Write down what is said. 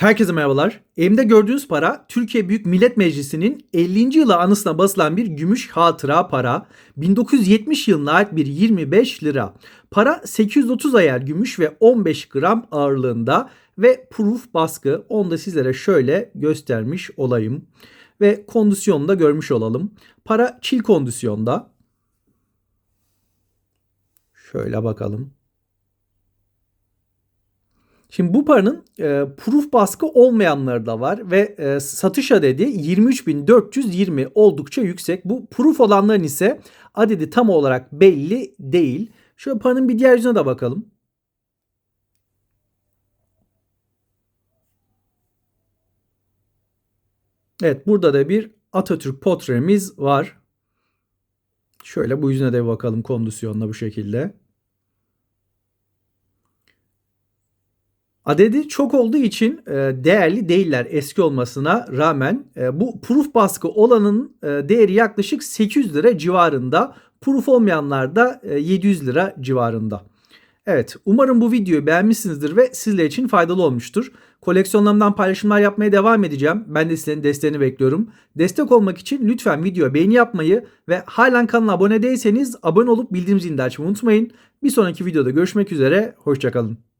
Herkese merhabalar. Elimde gördüğünüz para Türkiye Büyük Millet Meclisi'nin 50. yılı anısına basılan bir gümüş hatıra para. 1970 yılına ait bir 25 lira. Para 830 ayar gümüş ve 15 gram ağırlığında ve proof baskı. Onu da sizlere şöyle göstermiş olayım. Ve kondisyonunu da görmüş olalım. Para çil kondisyonda. Şöyle bakalım. Şimdi bu paranın e, proof baskı olmayanları da var ve e, satış adedi 23.420 oldukça yüksek. Bu proof olanların ise adedi tam olarak belli değil. Şöyle paranın bir diğer yüzüne de bakalım. Evet burada da bir Atatürk portremiz var. Şöyle bu yüzüne de bakalım kondisyonla bu şekilde. Adedi çok olduğu için e, değerli değiller eski olmasına rağmen e, bu proof baskı olanın e, değeri yaklaşık 800 lira civarında. Proof olmayanlar da 700 lira civarında. Evet umarım bu videoyu beğenmişsinizdir ve sizler için faydalı olmuştur. Koleksiyonlarımdan paylaşımlar yapmaya devam edeceğim. Ben de sizlerin desteğini bekliyorum. Destek olmak için lütfen videoya beğeni yapmayı ve halen kanala abone değilseniz abone olup bildirim zilini açmayı unutmayın. Bir sonraki videoda görüşmek üzere. Hoşçakalın.